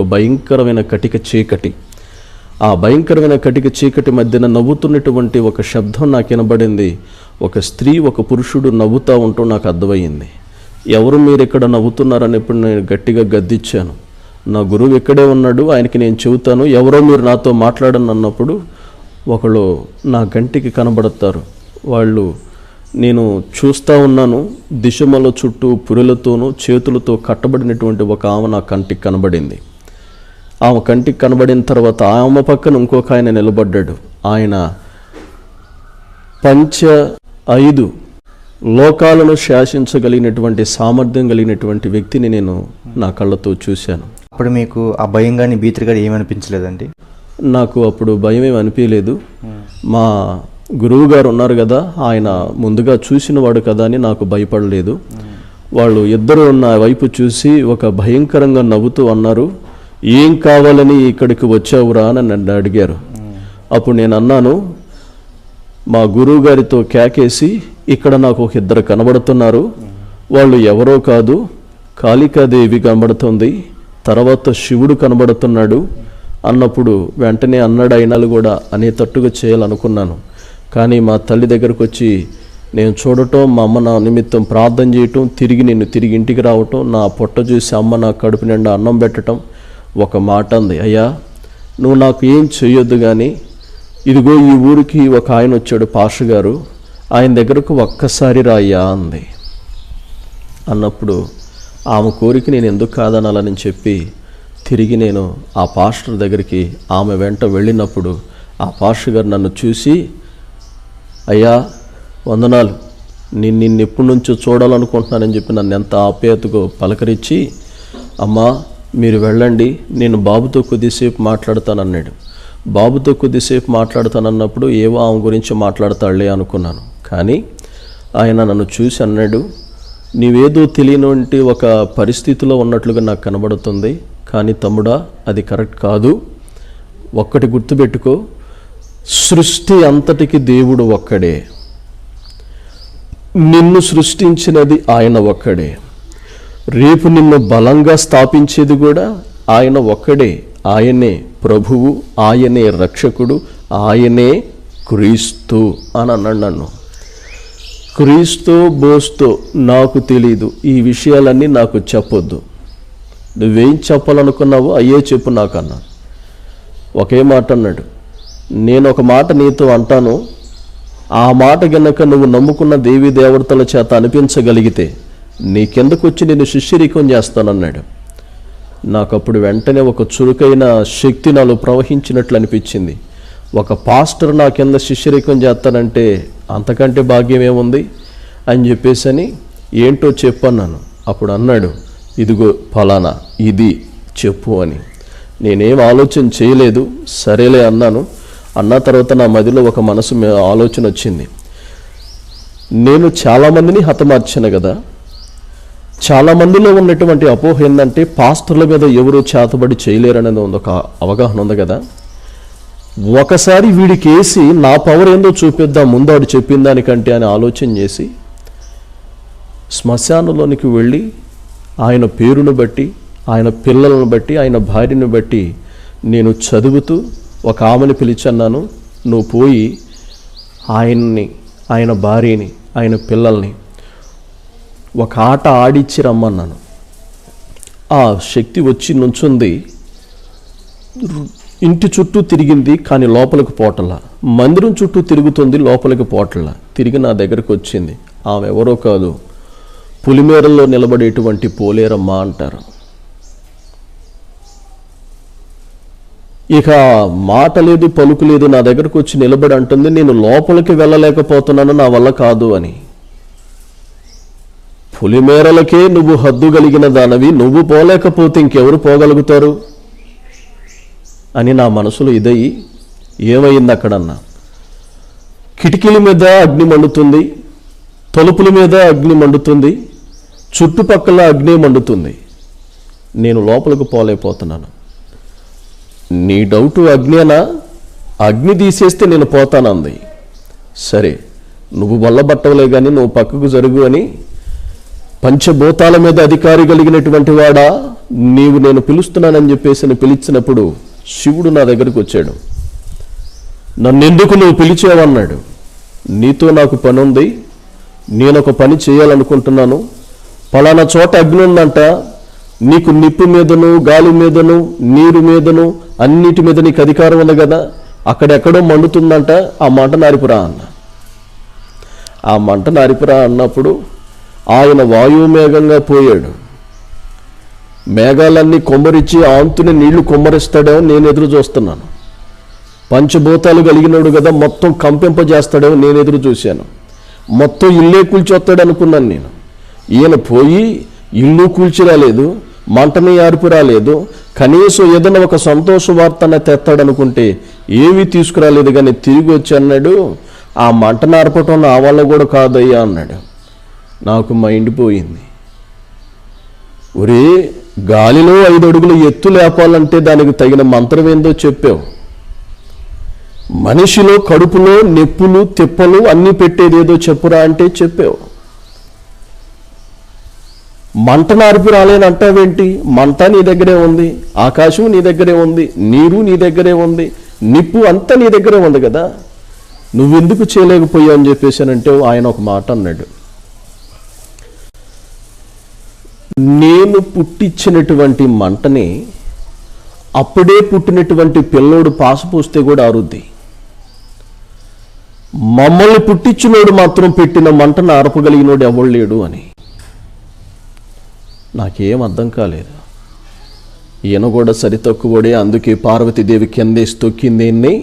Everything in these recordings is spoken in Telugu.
ఒక భయంకరమైన కటిక చీకటి. ఆ భయంకరమైన కటిక చీకటి మధ్యన నవ్వుతున్నటువంటి ఒక శబ్దం నాకు వినబడింది. ఒక స్త్రీ ఒక పురుషుడు నవ్వుతూ ఉంటూ నాకు అర్థమయ్యింది. ఎవరు మీరు ఇక్కడ నవ్వుతున్నారని ఇప్పుడు నేను గట్టిగా గద్దిచ్చాను నా గురువు ఇక్కడే ఉన్నాడు ఆయనకి నేను చెబుతాను. ఎవరో మీరు నాతో మాట్లాడను అన్నప్పుడు ఒకళ్ళు నా గంటికి కనబడతారు. వాళ్ళు నేను చూస్తూ ఉన్నాను. దిశమల చుట్టూ పురులతోనూ చేతులతో కట్టబడినటువంటి ఒక ఆమె నా కంటికి కనబడింది. ఆమె కంటికి కనబడిన తర్వాత ఆమె పక్కన ఇంకొక ఆయన నిలబడ్డాడు. ఆయన పంచ ఐదు లోకాలను శాసించగలిగినటువంటి సామర్థ్యం కలిగినటువంటి వ్యక్తిని నేను నా కళ్ళతో చూశాను. అప్పుడు మీకు ఆ భయం కానీ భీతి కానీ ఏమనిపించలేదండి? నాకు అప్పుడు భయం ఏమి అనిపించలేదు. మా గురువు గారు ఉన్నారు కదా ఆయన ముందుగా చూసినవాడు కదా అని నాకు భయపడలేదు. వాళ్ళు ఇద్దరు నా వైపు చూసి ఒక భయంకరంగా నవ్వుతూ అన్నారు. ఏం కావాలని ఇక్కడికి వచ్చావురా అని నన్ను అడిగారు. అప్పుడు నేను అన్నాను మా గురువు గారితో కేకేసి ఇక్కడ నాకు ఒక ఇద్దరు కనబడుతున్నారు. వాళ్ళు ఎవరో కాదు కాళికాదేవి కనబడుతుంది తర్వాత శివుడు కనబడుతున్నాడు అన్నప్పుడు వెంటనే అన్నాడు అయినాలు కూడా అనేటట్టుగా చేయాలనుకున్నాను. కానీ మా తల్లి దగ్గరకు వచ్చి నేను చూడటం మా అమ్మ నా నిమిత్తం ప్రార్థన చేయటం తిరిగి నేను తిరిగి ఇంటికి రావటం నా పొట్ట చూసి అమ్మ నా కడుపు నిండా అన్నం పెట్టడం ఒక మాట అంది అయ్యా నువ్వు నాకు ఏం చేయొద్దు కానీ ఇదిగో ఈ ఊరికి ఒక ఆయన వచ్చాడు పాష గారు ఆయన దగ్గరకు ఒక్కసారి రాయ్యా అంది. అన్నప్పుడు ఆమె కోరిక నేను ఎందుకు కాదనాలని చెప్పి తిరిగి నేను ఆ పాస్టర్ దగ్గరికి ఆమె వెంట వెళ్ళినప్పుడు ఆ పాస్టర్ గారు నన్ను చూసి అయ్యా వందనాలు. నేను నిన్ను ఎప్పటి నుంచో చూడాలనుకుంటున్నానని చెప్పి నన్ను ఎంత ఆప్యాయతకు పలకరించి అమ్మా మీరు వెళ్ళండి నేను బాబుతో కొద్దిసేపు మాట్లాడతానన్నాడు. బాబుతో కొద్దిసేపు మాట్లాడతానన్నప్పుడు ఏవో ఆమె గురించి మాట్లాడతాడులే అనుకున్నాను. కానీ ఆయన నన్ను చూసి అన్నాడు నీవేదో తెలియనివంటి ఒక పరిస్థితిలో ఉన్నట్లుగా నాకు కనబడుతుంది కానీ తమ్ముడా అది కరెక్ట్ కాదు. ఒక్కటి గుర్తుపెట్టుకో సృష్టి అంతటికి దేవుడు ఒక్కడే. నిన్ను సృష్టించినది ఆయన ఒక్కడే. రేపు నిన్ను బలంగా స్థాపించేది కూడా ఆయన ఒక్కడే. ఆయనే ప్రభువు ఆయనే రక్షకుడు ఆయనే క్రీస్తు అని అన్నాడు నన్ను. క్రీస్తు బోస్తో నాకు తెలీదు. ఈ విషయాలన్నీ నాకు చెప్పొద్దు. నువ్వేం చెప్పాలనుకున్నావో అయ్యే చెప్పు నాకు అన్నా ఒకే మాట అన్నాడు. నేను ఒక మాట నీతో అంటాను. ఆ మాట గనక నువ్వు నమ్ముకున్న దేవీ దేవతల చేత అనిపించగలిగితే నీకెందుకు వచ్చి నేను శిష్యరికం చేస్తానన్నాడు. నాకు అప్పుడు వెంటనే ఒక చురుకైన శక్తి నాలో ప్రవహించినట్లు అనిపించింది. ఒక పాస్టర్ నా కింద శిష్యరికం చేస్తానంటే అంతకంటే భాగ్యం ఏముంది? అని చెప్పేసి అని ఏంటో చెప్పన్నాను. అప్పుడు అన్నాడు ఇదిగో ఫలానా ఇది చెప్పు అని. నేనేం ఆలోచన చేయలేదు. సరేలే అన్నాను. అన్న తర్వాత నా మదిలో ఒక మనసు ఆలోచన వచ్చింది. నేను చాలామందిని హతమార్చాను కదా చాలా మందిలో ఉన్నటువంటి అపోహ ఏంటంటే పాస్టర్ల మీద ఎవరు చేతబడి చేయలేరనేది ఉంది. ఒక అవగాహన ఉంది కదా. ఒకసారి వీడికి వేసి నా పవర్ ఏందో చూపిద్దాం ముందు ఆడు చెప్పిన దానికంటే అని ఆలోచన చేసి శ్మశానంలోనికి వెళ్ళి ఆయన పేరును బట్టి ఆయన పిల్లలను బట్టి ఆయన భార్యను బట్టి నేను చదువుతూ ఒక ఆమెను పిలిచన్నాను. నువ్వు పోయి ఆయన్ని ఆయన భార్యని ఆయన పిల్లల్ని ఒక ఆట ఆడిచ్చి రమ్మన్నాను. ఆ శక్తి వచ్చి నుంచుంది. ఇంటి చుట్టూ తిరిగింది కానీ లోపలికి పోటలా. మందిరం చుట్టూ తిరుగుతుంది లోపలికి పోటలా. తిరిగి నా దగ్గరకు వచ్చింది. ఆమె ఎవరో కాదు. పులిమేరల్లో నిలబడేటువంటి పోలేరమ్మ అంటారు. ఇక మాట లేదు పలుకు లేదు నా దగ్గరకు వచ్చి నిలబడి అంటుంది నేను లోపలికి వెళ్ళలేకపోతున్నాను నా వల్ల కాదు అని. పులిమేరలకే నువ్వు హద్దు కలిగిన దానవి నువ్వు పోలేకపోతే ఇంకెవరు పోగలుగుతారు? అని నా మనసులో ఇదయి ఏమైంది అక్కడన్నా కిటికీల మీద అగ్ని మండుతుంది తలుపుల మీద అగ్ని మండుతుంది చుట్టుపక్కల అగ్ని మండుతుంది. నేను లోపలికి పోలేకపోతున్నాను. నీ డౌటు అగ్నేనా? అగ్ని తీసేస్తే నేను పోతానంది. సరే నువ్వు వల్లబట్టవలే కానీ నువ్వు పక్కకు జరుగు అని పంచభూతాల మీద అధికారి కలిగినటువంటి వాడా? నీవు నేను పిలుస్తున్నానని చెప్పేసి పిలిచినప్పుడు శివుడు నా దగ్గరికి వచ్చాడు. నన్నెందుకు నువ్వు పిలిచావన్నాడు నీతో నాకు పని ఉంది నేను ఒక పని చేయాలనుకుంటున్నాను. పలానా చోట అగ్ని ఉందంట. నీకు నిప్పు మీదను గాలి మీదను నీరు మీదను అన్నిటి మీద నీకు అధికారం ఉంది కదా. అక్కడెక్కడో మండుతుందంట. ఆ మంట నారిపురా అన్న. ఆ మంట నారిపురా అన్నప్పుడు ఆయన వాయుమేఘంగా పోయాడు. మేఘాలన్నీ కొమ్మరిచ్చి ఆంతుని నీళ్ళు కొమ్మరిస్తాడేమో నేను ఎదురు చూస్తున్నాను. పంచభూతాలు కలిగినాడు కదా మొత్తం కంపింపజేస్తాడేమో నేను ఎదురు చూశాను. మొత్తం ఇల్లే కూల్చొస్తాడు అనుకున్నాను నేను. ఈయన పోయి ఇల్లు కూల్చి రాలేదు మంటని ఆర్పు రాలేదు కనీసం ఏదైనా ఒక సంతోష వార్తన తెస్తాడనుకుంటే ఏమీ తీసుకురాలేదు కానీ తిరిగి వచ్చి అన్నాడు ఆ మంటను ఆర్పటం నా వల్ల కూడా కాదయ్యా అన్నాడు. నాకు మైండ్ పోయింది. ఒరే గాలిలో ఐదు అడుగులు ఎత్తు లేపాలంటే దానికి తగిన మంత్రం ఏందో చెప్పావు. మనిషిలో కడుపులో నెప్పులు తిప్పలు అన్నీ పెట్టేది ఏదో చెప్పురా అంటే చెప్పావు. మంట నార్పు రాలేనంటావేంటి మంట నీ దగ్గరే ఉంది ఆకాశం నీ దగ్గరే ఉంది నీరు నీ దగ్గరే ఉంది నిప్పు అంతా నీ దగ్గరే ఉంది కదా. నువ్వెందుకు చేయలేకపోయావు అని చెప్పేసానంటే ఆయన ఒక మాట అన్నాడు. నేను పుట్టించినటువంటి మంటని అప్పుడే పుట్టినటువంటి పిల్లోడు పాసపోస్తే కూడా ఆరుద్ది. మమ్మల్ని పుట్టించినోడు మాత్రం పెట్టిన మంటను ఆరపగలిగినోడు ఎవడు లేడు అని. నాకేం అర్థం కాలేదు. ఈయన కూడా సరితక్కువడే అందుకే పార్వతీదేవి కిందేసి తొక్కిందేన్ని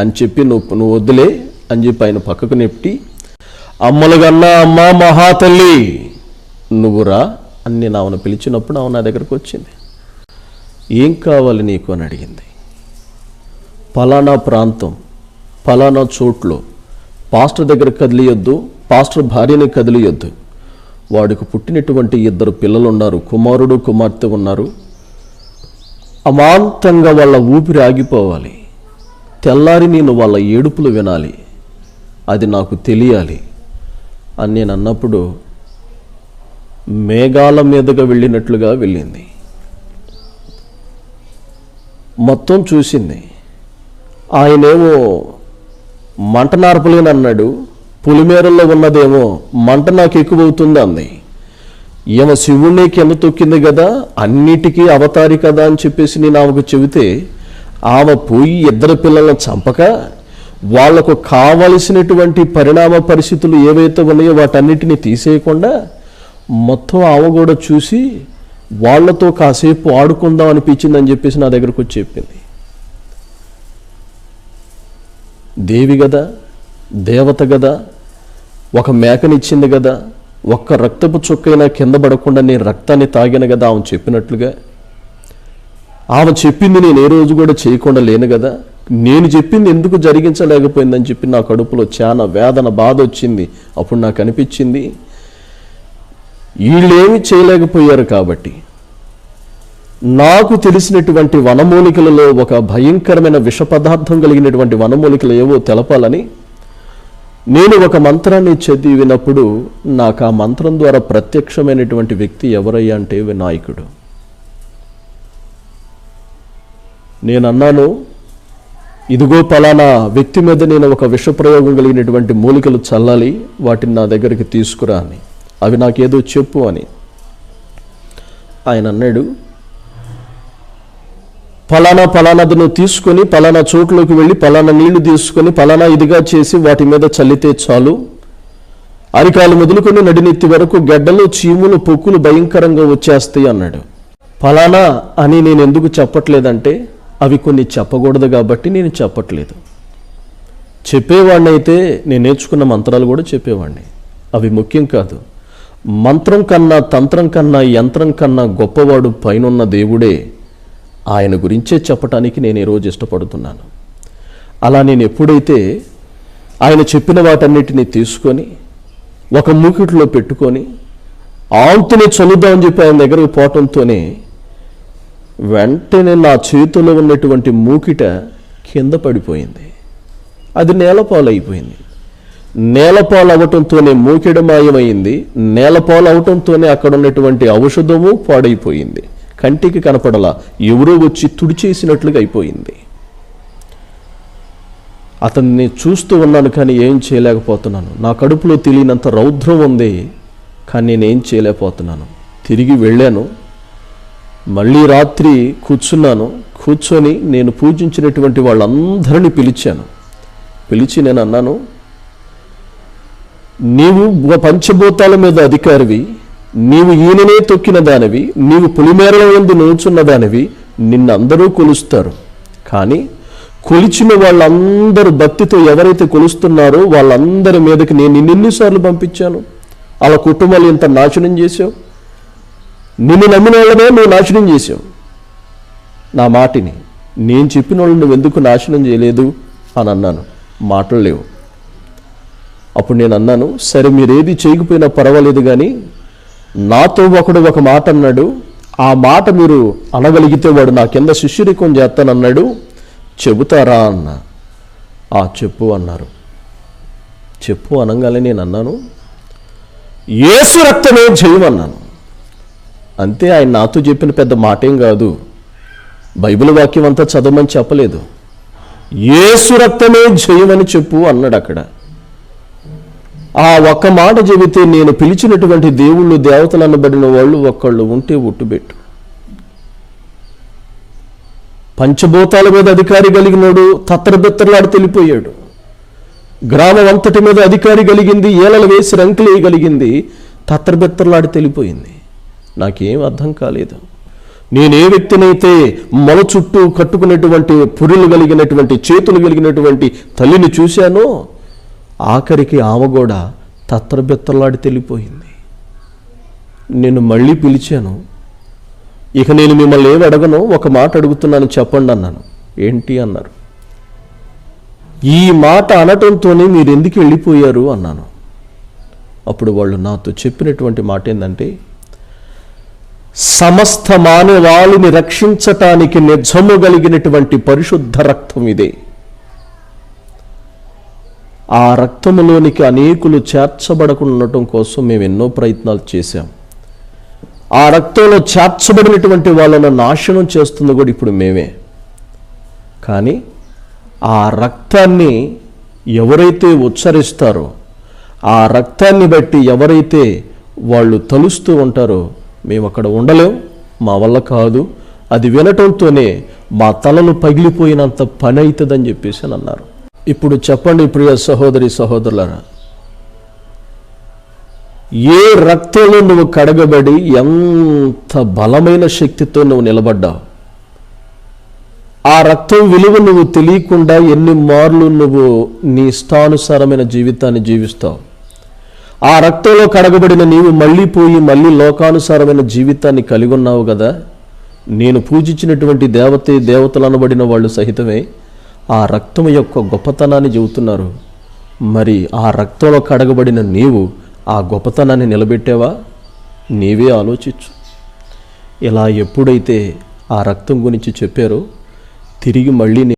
అని చెప్పి నువ్వు నువ్వు వద్దులే అని చెప్పి ఆయన పక్కకు నెప్పి అమ్మలుగన్నా అమ్మ మహాతల్లి నువ్వురా అని నేను ఆమెను పిలిచినప్పుడు ఆమె నా దగ్గరకు వచ్చింది. ఏం కావాలి నీకు అని అడిగింది. పలానా ప్రాంతం పలానా చోట్లో పాస్టర్ దగ్గర కదిలియొద్దు పాస్టర్ భార్యని కదిలియొద్దు. వాడికి పుట్టినటువంటి ఇద్దరు పిల్లలు ఉన్నారు కుమారుడు కుమార్తె ఉన్నారు. అమాంతంగా వాళ్ళ ఊపిరి ఆగిపోవాలి. తెల్లారి నేను వాళ్ళ ఏడుపులు వినాలి. అది నాకు తెలియాలి అని నేను అన్నప్పుడు మేఘాల మీదుగా వెళ్ళినట్లుగా వెళ్ళింది. మొత్తం చూసింది. ఆయనేమో మంట నార్పలేని అన్నాడు పులిమేరల్లో ఉన్నదేమో మంట నాకు ఎక్కువవుతుంది అంది. ఈమె శివుణ్ణి కింద తొక్కింది కదా అన్నిటికీ అవతారి కదా అని చెప్పేసి నేను ఆమెకు చెబితే ఆమె పోయి ఇద్దరు పిల్లలను చంపక వాళ్ళకు కావలసినటువంటి పరిణామ పరిస్థితులు ఏవైతే ఉన్నాయో వాటన్నిటిని తీసేయకుండా మొత్తం ఆమె కూడా చూసి వాళ్ళతో కాసేపు ఆడుకుందాం అనిపించింది అని చెప్పేసి నా దగ్గరకు వచ్చి చెప్పింది. దేవి కదా దేవత కదా ఒక మేకనిచ్చింది కదా ఒక్క రక్తపు చుక్కైనా కింద పడకుండా నేను రక్తాన్ని తాగాను కదా ఆమె చెప్పినట్లుగా. ఆమె చెప్పింది నేను ఏ రోజు కూడా చేయకుండా లేను కదా నేను చెప్పింది ఎందుకు జరిగించలేకపోయిందని చెప్పి నా కడుపులో చాలా వేదన బాధ వచ్చింది. అప్పుడు నాకు అనిపించింది వీళ్ళేమి చేయలేకపోయారు కాబట్టి. నాకు తెలిసినటువంటి వనమూలికలలో ఒక భయంకరమైన విష పదార్థం కలిగినటువంటి వనమూలికలు ఏవో తెలపాలని నేను ఒక మంత్రాన్ని చదివినప్పుడు నాకు ఆ మంత్రం ద్వారా ప్రత్యక్షమైనటువంటి వ్యక్తి ఎవరయ్యా అంటే వినాయకుడు. నేను అన్నాను ఇదిగో పలానా వ్యక్తి మీద నేను ఒక విషప్రయోగం కలిగినటువంటి మూలికలు చల్లాలి వాటిని నా దగ్గరికి తీసుకురా అని. అవి నాకేదో చెప్పు అని ఆయన అన్నాడు ఫలానా ఫలానాదను తీసుకొని ఫలానా చోట్లోకి వెళ్ళి ఫలానా నీళ్ళు తీసుకొని ఫలానా ఇదిగా చేసి వాటి మీద చల్లితే చాలు. అరికాలు మొదలుకొని నడినెత్తి వరకు గడ్డలు చీములు పొక్కులు భయంకరంగా వచ్చేస్తాయి అన్నాడు. ఫలానా అని నేను ఎందుకు చెప్పట్లేదంటే అవి కొన్ని చెప్పకూడదు కాబట్టి నేను చెప్పట్లేదు. చెప్పేవాడిని అయితే నేను నేర్చుకున్న మంత్రాలు కూడా చెప్పేవాడిని అవి ముఖ్యం కాదు. మంత్రం కన్నా తంత్రం కన్నా యంత్రం కన్నా గొప్పవాడు పైనున్న దేవుడే ఆయన గురించే చెప్పటానికి నేను ఈరోజు ఇష్టపడుతున్నాను. అలా నేను ఎప్పుడైతే ఆయన చెప్పిన వాటన్నిటిని తీసుకొని ఒక మూకిట్లో పెట్టుకొని ఆంతుని చదువుదామని చెప్పి ఆయన దగ్గరకు పోవటంతోనే వెంటనే నా చేతిలో ఉన్నటువంటి మూకిట కింద పడిపోయింది. అది నేలపాలైపోయింది. నేలపాలు మూకిడమాయమైంది. నేలపాలవటంతోనే నేలపాలు అక్కడ ఉన్నటువంటి ఔషధము పాడైపోయింది. కంటికి కనపడలా ఎవరో వచ్చి తుడిచేసినట్లుగా అయిపోయింది. అతన్ని చూస్తూ ఉన్నాను కానీ ఏం చేయలేకపోతున్నాను. నా కడుపులో తెలియనంత రౌద్రం ఉంది కానీ నేనేం చేయలేకపోతున్నాను. తిరిగి వెళ్ళాను. మళ్ళీ రాత్రి కూర్చున్నాను. కూర్చొని నేను పూజించినటువంటి వాళ్ళందరినీ పిలిచాను. పిలిచి నేను అన్నాను నీవు పంచభూతాల మీద అధికారివి నీవు ఈయననే తొక్కిన దానివి నీవు పులిమేరల ఎందు నిల్చున్న దానివి నిన్నందరూ కొలుస్తారు. కానీ కొలిచిన వాళ్ళందరూ భక్తితో ఎవరైతే కొలుస్తున్నారో వాళ్ళందరి మీదకి నేను నిన్నెన్నిసార్లు పంపించాను. వాళ్ళ కుటుంబాలు ఇంత నాశనం చేసావు నిన్ను నమ్మిన వాళ్ళనే నువ్వు నాశనం చేసావు నా మాటిని నేను చెప్పిన వాళ్ళు నువ్వు ఎందుకు నాశనం చేయలేదు? అని అన్నాను. మాటలు లేవు. అప్పుడు నేను అన్నాను సరే మీరేది చేయకపోయినా పర్వాలేదు కానీ నాతో ఒకడు ఒక మాట అన్నాడు. ఆ మాట మీరు అనగలిగితే వాడు నా కింద శిష్యురికం చేస్తానన్నాడు. చెబుతారా అన్న? ఆ చెప్పు అన్నారు. చెప్పు అనగానే నేను అన్నాను. ఏసు రక్తమే చేయమన్నాను అంతే ఆయన నాతో చెప్పిన పెద్ద మాటేం కాదు. బైబిల్ వాక్యం అంతా చదవమని చెప్పలేదు. ఏసు రక్తమే జయమని చెప్పు అన్నాడు అక్కడ. ఆ ఒక్క మాట చెబితే నేను పిలిచినటువంటి దేవుళ్ళు దేవతలు అనబడిన వాళ్ళు ఒక్కళ్ళు ఉంటే ఒట్టుబెట్టు. పంచభూతాల మీద అధికారి కలిగినోడు తత్తరబెత్తరలాడి తెలిపోయాడు. గ్రామం అంతటి మీద అధికారి కలిగింది ఏలలు వేసి రంకులేయగలిగింది తత్తరబెత్తరలాడి తెలిపోయింది. నాకేం అర్థం కాలేదు. నేనే వ్యక్తినైతే మొల చుట్టూ కట్టుకున్నటువంటి పురులు కలిగినటువంటి చేతులు కలిగినటువంటి తల్లిని చూశానో ఆఖరికి ఆమె కూడా తత్తరబెత్తలాడి తెలిపోయింది. నేను మళ్ళీ పిలిచాను ఇక నేను మిమ్మల్ని ఏమి అడగను ఒక మాట అడుగుతున్నాను చెప్పండి అన్నాను. ఏంటి? అన్నారు. ఈ మాట అనటంతోనే మీరు ఎందుకు వెళ్ళిపోయారు? అన్నాను. అప్పుడు వాళ్ళు నాతో చెప్పినటువంటి మాట ఏంటంటే సమస్త మానవాళిని రక్షించటానికి నిజము కలిగినటువంటి పరిశుద్ధ రక్తం ఇదే. ఆ రక్తములోనికి అనేకులు చేర్చబడకుండా ఉండటం కోసం మేము ఎన్నో ప్రయత్నాలు చేశాం. ఆ రక్తంలో చేర్చబడినటువంటి వాళ్ళను నాశనం చేస్తుంది కూడా ఇప్పుడు మేమే. కానీ ఆ రక్తాన్ని ఎవరైతే ఉచ్చరిస్తారో ఆ రక్తాన్ని బట్టి ఎవరైతే వాళ్ళు తలుస్తూ ఉంటారో మేము అక్కడ ఉండలేం మా వల్ల కాదు అది వినటంతోనే మా తలలు పగిలిపోయినంత పని అవుతుందని చెప్పేసి అని అన్నారు. ఇప్పుడు చెప్పండి ప్రియ సహోదరి సహోదరులరా. ఏ రక్తంలో నువ్వు కడగబడి ఎంత బలమైన శక్తితో నువ్వు నిలబడ్డావు? ఆ రక్తం విలువ నువ్వు తెలియకుండా ఎన్ని మార్లు నువ్వు నీ ఇష్టానుసారమైన జీవితాన్ని జీవిస్తావు? ఆ రక్తంలో కడగబడిన నీవు మళ్ళీ పోయి మళ్ళీ లోకానుసారమైన జీవితాన్ని కలిగి ఉన్నావు కదా? నేను పూజించినటువంటి దేవతే దేవతలు అనబడిన వాళ్ళు సహితమే ఆ రక్తం యొక్క గొప్పతనాన్ని చెబుతున్నారు. మరి ఆ రక్తంలో కడగబడిన నీవు ఆ గొప్పతనాన్ని నిలబెట్టేవా? నీవే ఆలోచించు. ఇలా ఎప్పుడైతే ఆ రక్తం గురించి చెప్పారో తిరిగి మళ్ళీ